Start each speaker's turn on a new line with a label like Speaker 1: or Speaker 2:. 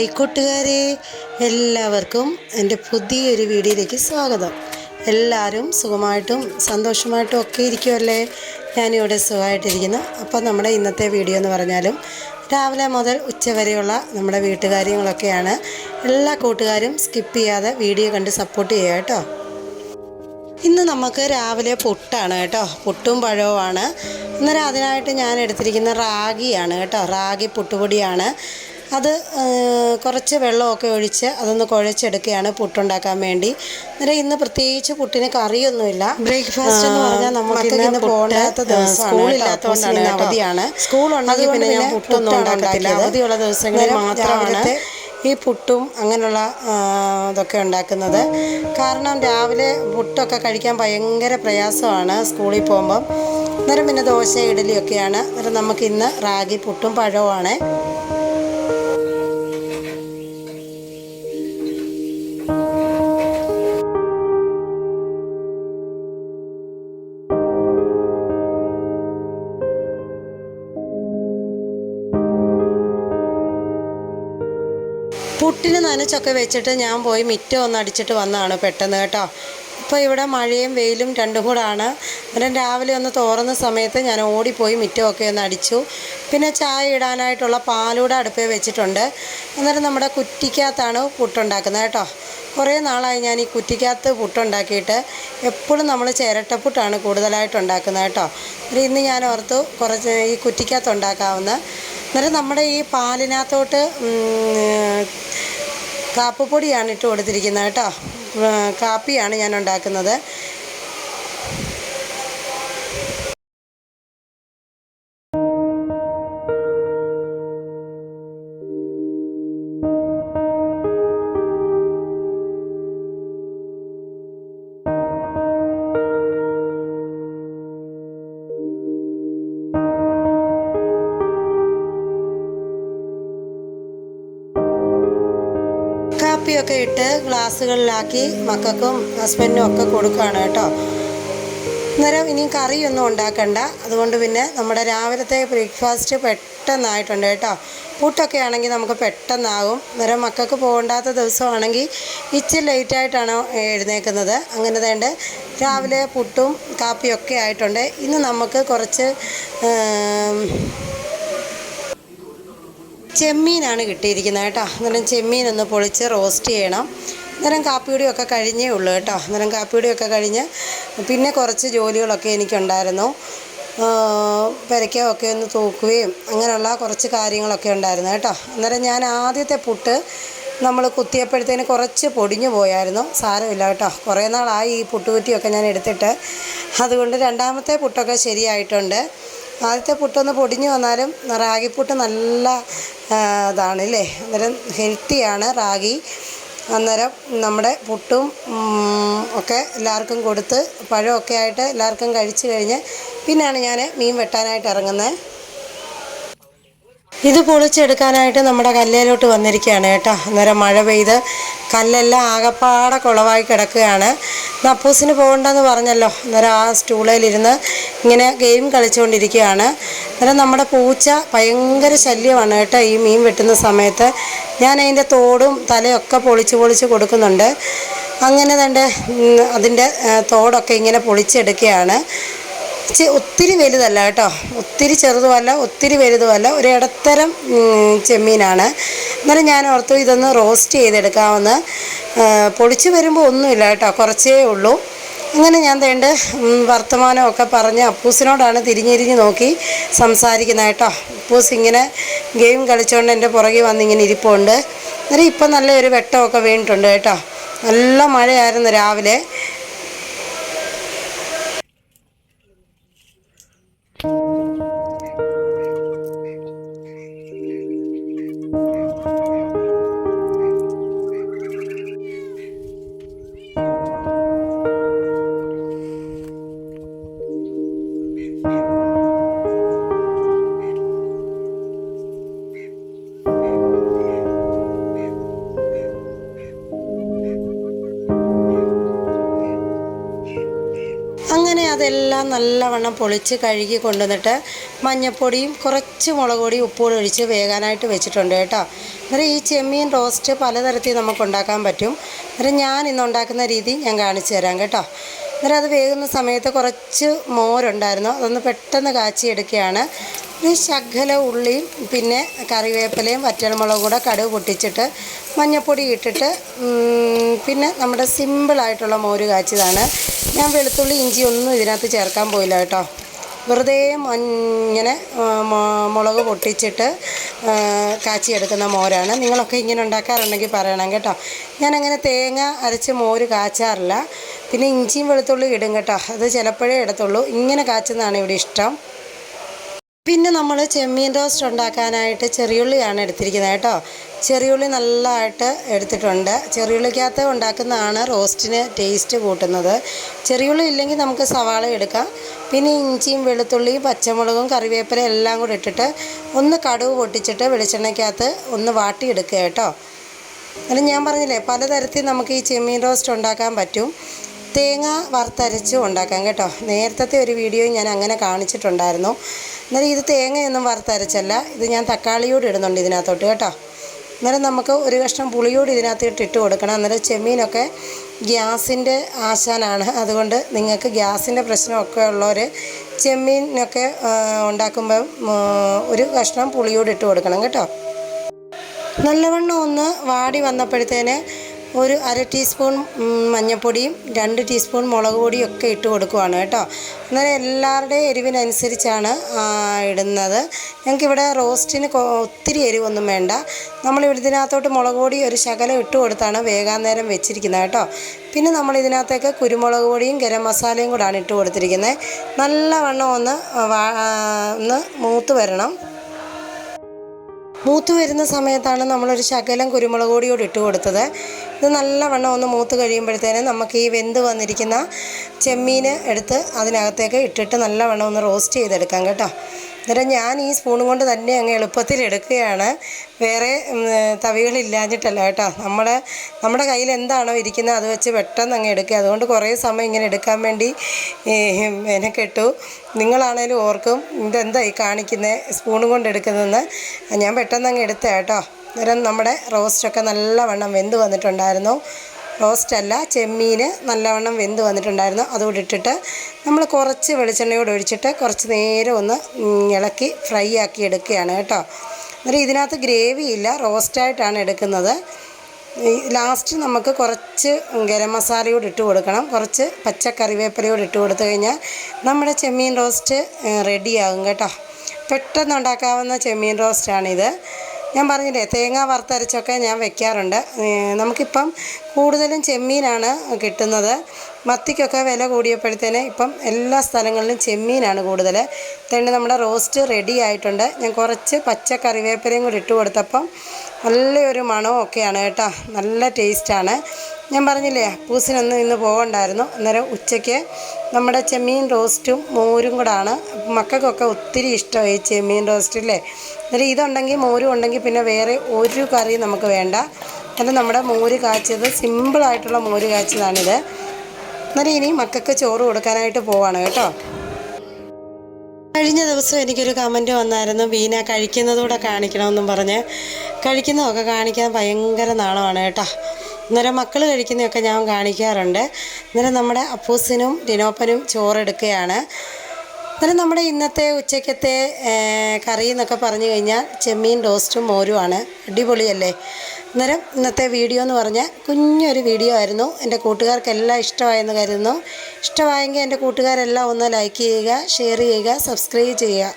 Speaker 1: Hi കൂട്ടുകാരെ എല്ലാവർക്കും എന്റെ പുതിയൊരു വീഡിയോയിലേക്ക് സ്വാഗതം. എല്ലാവരും സുഖമായിട്ടും സന്തോഷമായിട്ടും ഒക്കെ ഇരിക്കുമല്ലേ ഞാനിവിടെ സുഖമായിട്ടിരിക്കുന്നു. അപ്പോൾ നമ്മുടെ ഇന്നത്തെ വീഡിയോ എന്ന് പറഞ്ഞാലും രാവിലെ മുതൽ ഉച്ചവരെയുള്ള നമ്മുടെ വീട്ടുകാര്യങ്ങളൊക്കെയാണ്. എല്ലാ കൂട്ടുകാരും സ്കിപ്പ് ചെയ്യാതെ വീഡിയോ കണ്ട് സപ്പോർട്ട് ചെയ്യുക കേട്ടോ. ഇന്ന് നമുക്ക് രാവിലെ പുട്ടാണ് കേട്ടോ. പുട്ടും പഴവുമാണ്. അന്നേരം അതിനായിട്ട് ഞാൻ എടുത്തിരിക്കുന്ന റാഗിയാണ് കേട്ടോ. റാഗി പുട്ടുപൊടിയാണ്. അത് കുറച്ച് വെള്ളമൊക്കെ ഒഴിച്ച് അതൊന്ന് കുഴച്ചെടുക്കുകയാണ് പുട്ടുണ്ടാക്കാൻ വേണ്ടി. അന്നേരം ഇന്ന് പ്രത്യേകിച്ച് പുട്ടിന് കറിയൊന്നുമില്ല. ബ്രേക്ക്ഫാസ്റ്റ് എന്ന് പറഞ്ഞാൽ നമുക്ക് ഇന്ന് പോകേണ്ടാത്ത ദിവസം സ്കൂളില്ലാത്തതുകൊണ്ടാണ് അവധിയാണ്. സ്കൂളുണ്ടെങ്കിൽ പിന്നെ ഞാൻ പുട്ടൊന്നും ഉണ്ടാക്കത്തില്ല. അവധിയുള്ള ദിവസങ്ങളിൽ മാത്രമാണ് ഈ പുട്ടും അങ്ങനെയുള്ള ഇതൊക്കെ ഉണ്ടാക്കുന്നത്. കാരണം രാവിലെ പുട്ടൊക്കെ കഴിക്കാൻ ഭയങ്കര പ്രയാസമാണ് സ്കൂളിൽ പോകുമ്പം. അന്നേരം പിന്നെ ദോശ ഇഡലിയൊക്കെയാണ് അന്നേരം നമുക്ക് ഇന്ന് റാഗി പുട്ടും പഴവുമാണ്. പുട്ടിന് നനച്ചൊക്കെ വെച്ചിട്ട് ഞാൻ പോയി മിറ്റം ഒന്ന് അടിച്ചിട്ട് വന്നതാണ് പെട്ടെന്ന് കേട്ടോ. ഇപ്പോൾ ഇവിടെ മഴയും വെയിലും രണ്ടും ആണ് അന്നേരം രാവിലെ ഒന്ന് തോറുന്ന സമയത്ത് ഞാൻ ഓടിപ്പോയി മിറ്റമൊക്കെ ഒന്ന് അടിച്ചു. പിന്നെ ചായ ഇടാനായിട്ടുള്ള പാലൂടെ അടുപ്പേ വെച്ചിട്ടുണ്ട്. അന്നേരം നമ്മുടെ കുറ്റിക്കകത്താണ് പുട്ടുണ്ടാക്കുന്നത് കേട്ടോ. കുറേ നാളായി ഞാൻ ഈ കുറ്റിക്കകത്ത് പുട്ടുണ്ടാക്കിയിട്ട് എപ്പോഴും നമ്മൾ ചിരട്ടപ്പുട്ടാണ് കൂടുതലായിട്ട് ഉണ്ടാക്കുന്നത് കേട്ടോ. ഇന്ന് ഞാൻ ഓർത്തു കുറച്ച് ഈ കുറ്റിക്കകത്ത് ഉണ്ടാക്കാവുന്ന അന്നേരം നമ്മുടെ ഈ പാലിനകത്തോട്ട് കാപ്പിപ്പൊടിയാണ് ഇട്ട് കൊടുത്തിരിക്കുന്നത് കേട്ടോ. കാപ്പിയാണ് ഞാൻ ഉണ്ടാക്കുന്നത്. കാപ്പിയൊക്കെ ഇട്ട് ഗ്ലാസ്സുകളിലാക്കി മക്കൾക്കും ഹസ്ബൻഡിനും ഒക്കെ കൊടുക്കുകയാണ് കേട്ടോ. അന്നേരം ഇനി കറിയൊന്നും ഉണ്ടാക്കണ്ട. അതുകൊണ്ട് പിന്നെ നമ്മുടെ രാവിലത്തെ ബ്രേക്ക്ഫാസ്റ്റ് പെട്ടെന്നായിട്ടുണ്ട് കേട്ടോ. പുട്ടൊക്കെ ആണെങ്കിൽ നമുക്ക് പെട്ടെന്നാകും. അന്നേരം മക്കൾക്ക് പോകണ്ടാത്ത ദിവസമാണെങ്കിൽ ഇച്ചിരി ലേറ്റായിട്ടാണ് എഴുന്നേക്കുന്നത് അങ്ങനെ തേണ്ട രാവിലെ പുട്ടും കാപ്പിയൊക്കെ ആയിട്ടുണ്ട്. ഇന്ന് നമുക്ക് കുറച്ച് ചെമ്മീനാണ് കിട്ടിയിരിക്കുന്നത് കേട്ടോ. അന്നേരം ചെമ്മീൻ ഒന്ന് പൊളിച്ച് റോസ്റ്റ് ചെയ്യണം. അന്നേരം കാപ്പിയുടെയൊക്കെ കഴിഞ്ഞേ ഉള്ളൂ കേട്ടോ. അന്നേരം കാപ്പിയുടെയൊക്കെ കഴിഞ്ഞ് പിന്നെ കുറച്ച് ജോലികളൊക്കെ എനിക്കുണ്ടായിരുന്നു. പെരയ്ക്കൊക്കെ ഒന്ന് തൂക്കുകയും അങ്ങനെയുള്ള കുറച്ച് കാര്യങ്ങളൊക്കെ ഉണ്ടായിരുന്നു കേട്ടോ. അന്നേരം ഞാൻ ആദ്യത്തെ പുട്ട് നമ്മൾ കുത്തിയപ്പോഴത്തേന് കുറച്ച് പൊടിഞ്ഞു പോയായിരുന്നു. സാരമില്ല കേട്ടോ. കുറേ നാളായി ഈ പുട്ടുകുറ്റിയൊക്കെ ഞാൻ എടുത്തിട്ട്. അതുകൊണ്ട് രണ്ടാമത്തെ പുട്ടൊക്കെ ശരിയായിട്ടുണ്ട്. ആദ്യത്തെ പുട്ടൊന്ന് പൊടിഞ്ഞു വന്നാലും റാഗിപ്പുട്ട് നല്ല ഇതാണ് അല്ലേ അന്നേരം ഹെൽത്തിയാണ് റാഗി. അന്നേരം നമ്മുടെ പുട്ടും ഒക്കെ എല്ലാവർക്കും കൊടുത്ത് പഴമൊക്കെ ആയിട്ട് എല്ലാവർക്കും കഴിച്ച് കഴിഞ്ഞ് പിന്നെയാണ് ഞാൻ മീൻ വെട്ടാനായിട്ട് ഇറങ്ങുന്നത്. ഇത് പൊളിച്ചെടുക്കാനായിട്ട് നമ്മുടെ കല്ലേലോട്ട് വന്നിരിക്കുകയാണ് കേട്ടോ. അന്നേരം മഴ പെയ്ത് കല്ലെല്ലാം ആകപ്പാടെ കുളവായി കിടക്കുകയാണ്. നപ്പൂസിന് പോകണ്ടെന്ന് പറഞ്ഞല്ലോ. അന്നേരം ആ സ്റ്റൂളിലിരുന്ന് ഇങ്ങനെ ഗെയിം കളിച്ചുകൊണ്ടിരിക്കുകയാണ്. അന്നേരം നമ്മുടെ പൂച്ച ഭയങ്കര ശല്യമാണ് കേട്ടോ ഈ മീൻ വെട്ടുന്ന സമയത്ത്. ഞാൻ അതിന്റെ തോടും തലയൊക്കെ പൊളിച്ച് പൊളിച്ച് കൊടുക്കുന്നുണ്ട്. അങ്ങനെ തന്നെ അതിന്റെ തോടൊക്കെ ഇങ്ങനെ പൊളിച്ചെടുക്കുകയാണ്. ഒത്തിരി വലുതല്ല കേട്ടോ. ഒത്തിരി ചെറുതുമല്ല ഒത്തിരി വലുതുമല്ല. ഒരു ഇടത്തരം ചെമ്മീനാണ്. എന്നാലും ഞാൻ ഓർത്തു ഇതൊന്ന് റോസ്റ്റ് ചെയ്തെടുക്കാമെന്ന്. പൊടിച്ച് വരുമ്പോൾ ഒന്നുമില്ല കേട്ടോ കുറച്ചേ ഉള്ളൂ. അങ്ങനെ ഞാൻ തേണ്ട വർത്തമാനമൊക്കെ പറഞ്ഞ് അപ്പൂസിനോടാണ് തിരിഞ്ഞിരിഞ്ഞ് നോക്കി സംസാരിക്കുന്നത് കേട്ടോ. അപ്പൂസ് ഇങ്ങനെ ഗെയിം കളിച്ചുകൊണ്ട് എന്റെ പുറകെ വന്നിങ്ങനെ ഇരിപ്പുണ്ട്. അന്നേരം ഇപ്പം നല്ലൊരു വെട്ടമൊക്കെ വീണിട്ടുണ്ട് കേട്ടോ. നല്ല മഴയായിരുന്നു രാവിലെ. അങ്ങനെ അതെല്ലാം നല്ലവണ്ണം പൊളിച്ച് കഴുകി കൊണ്ടുവന്നിട്ട് മഞ്ഞപ്പൊടിയും കുറച്ച് മുളക് പൊടി ഉപ്പുകൂടി ഒഴിച്ച് വേകാനായിട്ട് വെച്ചിട്ടുണ്ട് കേട്ടോ. അന്നേരം ഈ ചെമ്മീൻ റോസ്റ്റ് പലതരത്തിൽ നമുക്ക് ഉണ്ടാക്കാൻ പറ്റും. അന്നേരം ഞാൻ ഇന്ന് ഉണ്ടാക്കുന്ന രീതി ഞാൻ കാണിച്ചു തരാം കേട്ടോ. അന്നേരം അത് വേകുന്ന സമയത്ത് കുറച്ച് മോരുണ്ടായിരുന്നു. അതൊന്ന് പെട്ടെന്ന് കാച്ചിയെടുക്കുകയാണ്. ഒരു ശകല ഉള്ളിയും പിന്നെ കറിവേപ്പിലയും വറ്റൽമുളകും കൂടെ കടുക് പൊട്ടിച്ചിട്ട് മഞ്ഞൾപ്പൊടി ഇട്ടിട്ട് പിന്നെ നമ്മുടെ സിമ്പിളായിട്ടുള്ള മോര് കാച്ചിയതാണ്. ഞാൻ വെളുത്തുള്ളി ഇഞ്ചി ഒന്നും ഇതിനകത്ത് ചേർക്കാൻ പോയില്ല കേട്ടോ. വെറുതെ ഇങ്ങനെ മുളക് പൊട്ടിച്ചിട്ട് കാച്ചിയെടുക്കുന്ന മോരാണ്. നിങ്ങളൊക്കെ ഇങ്ങനെ ഉണ്ടാക്കാറുണ്ടെങ്കിൽ പറയണം കേട്ടോ. ഞാനങ്ങനെ തേങ്ങ അരച്ച് മോര് കാച്ചാറില്ല. പിന്നെ ഇഞ്ചിയും വെളുത്തുള്ളി ഇടും കേട്ടോ. അത് ചിലപ്പോഴേ ഇടത്തുള്ളൂ. ഇങ്ങനെ കാച്ചുന്നതാണ് ഇവിടെ ഇഷ്ടം. പിന്നെ നമ്മൾ ചെമ്മീൻ റോസ്റ്റ് ഉണ്ടാക്കാനായിട്ട് ചെറിയുള്ളിയാണ് എടുത്തിരിക്കുന്നത് കേട്ടോ. ചെറിയുള്ളി നല്ലതായിട്ട് എടുത്തിട്ടുണ്ട്. ചെറിയുള്ളിക്കകത്ത് ഉണ്ടാക്കുന്നതാണ് റോസ്റ്റിന് ടേസ്റ്റ് കൂട്ടുന്നത്. ചെറിയുള്ളി ഇല്ലെങ്കിൽ നമുക്ക് സവാള എടുക്കാം. പിന്നെ ഇഞ്ചിയും വെളുത്തുള്ളിയും പച്ചമുളകും കറിവേപ്പില എല്ലാം കൂടി ഇട്ടിട്ട് ഒന്ന് കടുവ് പൊട്ടിച്ചിട്ട് വെളിച്ചെണ്ണയ്ക്കകത്ത് ഒന്ന് വാട്ടിയെടുക്കുക കേട്ടോ. അല്ല ഞാൻ പറഞ്ഞില്ലേ പലതരത്തിൽ നമുക്ക് ഈ ചെമ്മീൻ റോസ്റ്റ് ഉണ്ടാക്കാൻ പറ്റും. തേങ്ങ വറുത്തരച്ച് ഉണ്ടാക്കാം കേട്ടോ. നേരത്തെ ഒരു വീഡിയോ ഞാൻ അങ്ങനെ കാണിച്ചിട്ടുണ്ടായിരുന്നു. എന്നാലും ഇത് തേങ്ങയൊന്നും വറുത്തരച്ചല്ല. ഇത് ഞാൻ തക്കാളിയോട് ഇടുന്നുണ്ട് ഇതിനകത്തോട്ട് കേട്ടോ. അന്നേരം നമുക്ക് ഒരു കഷ്ണം പുളിയോട് ഇതിനകത്ത് ഇട്ട് കൊടുക്കണം. അന്നേരം ചെമ്മീനൊക്കെ ഗ്യാസിന്റെ ആശാനാണ്. അതുകൊണ്ട് നിങ്ങൾക്ക് ഗ്യാസിന്റെ പ്രശ്നമൊക്കെ ഉള്ളവർ ചെമ്മീനൊക്കെ ഉണ്ടാക്കുമ്പം ഒരു കഷ്ണം പുളിയോട് ഇട്ട് കൊടുക്കണം കേട്ടോ. നല്ലവണ്ണം ഒന്ന് വാടി വന്നപ്പോഴത്തേന് ഒരു അര ടീസ്പൂൺ മഞ്ഞൾപ്പൊടിയും രണ്ട് ടീസ്പൂൺ മുളക് പൊടിയും ഒക്കെ ഇട്ട് കൊടുക്കുവാണ് കേട്ടോ. അന്നേരം എല്ലാവരുടെയും എരിവിനനുസരിച്ചാണ് ഇടുന്നത്. ഞങ്ങൾക്കിവിടെ റോസ്റ്റിന് ഒത്തിരി എരിവൊന്നും വേണ്ട. നമ്മൾ ഇതിനകത്തോട്ട് മുളക് പൊടി ഒരു ശകലം ഇട്ട് കൊടുത്താണ് വേഗാൻ നേരം വെച്ചിരിക്കുന്നത് കേട്ടോ. പിന്നെ നമ്മൾ ഇതിനകത്തേക്ക് കുരുമുളക് പൊടിയും ഗരം മസാലയും കൂടാണ് ഇട്ട് കൊടുത്തിരിക്കുന്നത്. നല്ലവണ്ണം ഒന്ന് ഒന്ന് മൂത്ത് വരണം. മൂത്ത് വരുന്ന സമയത്താണ് നമ്മളൊരു ശകലം കുരുമുളക് പൊടിയോട് ഇട്ട് കൊടുത്തത്. ഇത് നല്ലവണ്ണം ഒന്ന് മൂത്ത് കഴിയുമ്പോഴത്തേനും നമുക്ക് ഈ വെന്ത് വന്നിരിക്കുന്ന ചെമ്മീൻ എടുത്ത് അതിനകത്തേക്ക് ഇട്ടിട്ട് നല്ലവണ്ണം ഒന്ന് റോസ്റ്റ് ചെയ്തെടുക്കാം കേട്ടോ. അന്നേരം ഞാൻ ഈ സ്പൂണും കൊണ്ട് തന്നെ അങ്ങ് എളുപ്പത്തിൽ എടുക്കുകയാണ്. വേറെ തവികളില്ലാഞ്ഞിട്ടല്ല കേട്ടോ. നമ്മുടെ നമ്മുടെ കയ്യിൽ എന്താണോ ഇരിക്കുന്നത് അത് വെച്ച് പെട്ടെന്ന് അങ്ങ് എടുക്കുക. അതുകൊണ്ട് കുറേ സമയം ഇങ്ങനെ എടുക്കാൻ വേണ്ടി എന്നെ കെട്ടു നിങ്ങളാണേലും ഓർക്കും ഇതെന്താ ഈ കാണിക്കുന്നത് സ്പൂണും കൊണ്ട് എടുക്കുന്നതെന്ന്. ഞാൻ പെട്ടെന്ന് അങ്ങ് എടുത്ത കേട്ടോ. അന്നേരം നമ്മുടെ റോസ്റ്റൊക്കെ നല്ലവണ്ണം വെന്ത് വന്നിട്ടുണ്ടായിരുന്നു. റോസ്റ്റ് അല്ല ചെമ്മീൻ നല്ലവണ്ണം വെന്ത് വന്നിട്ടുണ്ടായിരുന്നു. അതുകൂടി ഇട്ടിട്ട് നമ്മൾ കുറച്ച് വെളിച്ചെണ്ണയോട് ഒഴിച്ചിട്ട് കുറച്ച് നേരം ഒന്ന് ഇളക്കി ഫ്രൈ ആക്കി എടുക്കുകയാണ് കേട്ടോ. അന്നേരം ഇതിനകത്ത് ഗ്രേവി ഇല്ല റോസ്റ്റായിട്ടാണ് എടുക്കുന്നത്. ലാസ്റ്റ് നമുക്ക് കുറച്ച് ഗരം മസാലയോട് ഇട്ട് കൊടുക്കണം. കുറച്ച് പച്ച കറിവേപ്പിലയോട് ഇട്ട് കൊടുത്തു കഴിഞ്ഞാൽ നമ്മുടെ ചെമ്മീൻ റോസ്റ്റ് റെഡിയാകും കേട്ടോ. പെട്ടെന്ന് ഉണ്ടാക്കാവുന്ന ചെമ്മീൻ റോസ്റ്റാണിത്. ഞാൻ പറഞ്ഞില്ലേ തേങ്ങ വറുത്തരച്ചൊക്കെ ഞാൻ വെക്കാറുണ്ട്. നമുക്കിപ്പം കൂടുതലും ചെമ്മീനാണ് കിട്ടുന്നത്. മത്തിക്കൊക്കെ വില കൂടിയപ്പോഴത്തേന് ഇപ്പം എല്ലാ സ്ഥലങ്ങളിലും ചെമ്മീനാണ് കൂടുതൽ. തേണ്ട നമ്മുടെ റോസ്റ്റ് റെഡി ആയിട്ടുണ്ട്. ഞാൻ കുറച്ച് പച്ച കറിവേപ്പിലയും കൂടി ഇട്ട് കൊടുത്തപ്പം നല്ലൊരു മണവും ഒക്കെയാണ് കേട്ടോ. നല്ല ടേസ്റ്റാണ്. ഞാൻ പറഞ്ഞില്ലേ പൂസിനൊന്നും ഇന്ന് പോകണ്ടായിരുന്നു. അന്നേരം ഉച്ചയ്ക്ക് നമ്മുടെ ചെമ്മീൻ റോസ്റ്റും മോരും കൂടാണ്. മക്കൾക്കൊക്കെ ഒത്തിരി ഇഷ്ടമായി ചെമ്മീൻ റോസ്റ്റില്ലേ അന്നേരം ഇതുണ്ടെങ്കിൽ മോരും ഉണ്ടെങ്കിൽ പിന്നെ വേറെ ഒരു കറി നമുക്ക് വേണ്ട. അന്നേരം നമ്മുടെ മോര് കാച്ചിയത് സിമ്പിളായിട്ടുള്ള മോര് കാച്ചിയതാണിത് അന്നേരം ഇനി മക്കൾക്ക് ചോറ് കൊടുക്കാനായിട്ട് പോവാണ് കേട്ടോ. കഴിഞ്ഞ ദിവസം എനിക്കൊരു കമന്റ് വന്നായിരുന്നു വീന കഴിക്കുന്നതൂടെ കാണിക്കണമെന്നും പറഞ്ഞ്. കഴിക്കുന്നതൊക്കെ കാണിക്കാൻ ഭയങ്കര നാളമാണ് കേട്ടോ. അന്നേരം മക്കൾ കഴിക്കുന്നതൊക്കെ ഞാൻ കാണിക്കാറുണ്ട്. അന്നേരം നമ്മുടെ അപ്പൂസിനും ടിനോപ്പനും ചോറെടുക്കുകയാണ് അന്നേരം നമ്മുടെ ഇന്നത്തെ ഉച്ചക്കത്തെ കറി എന്നൊക്കെ പറഞ്ഞു കഴിഞ്ഞാൽ ചെമ്മീൻ റോസ്റ്റും മോരുമാണ് അടിപൊളിയല്ലേ? അന്നേരം ഇന്നത്തെ വീഡിയോ എന്ന് പറഞ്ഞാൽ കുഞ്ഞൊരു വീഡിയോ ആയിരുന്നു. എന്റെ കൂട്ടുകാർക്കെല്ലാം ഇഷ്ടമായെന്ന് കരുതുന്നു. ഇഷ്ടമായെങ്കിൽ എന്റെ കൂട്ടുകാരെല്ലാം ഒന്ന് ലൈക്ക് ചെയ്യുക ഷെയർ ചെയ്യുക സബ്സ്ക്രൈബ് ചെയ്യുക.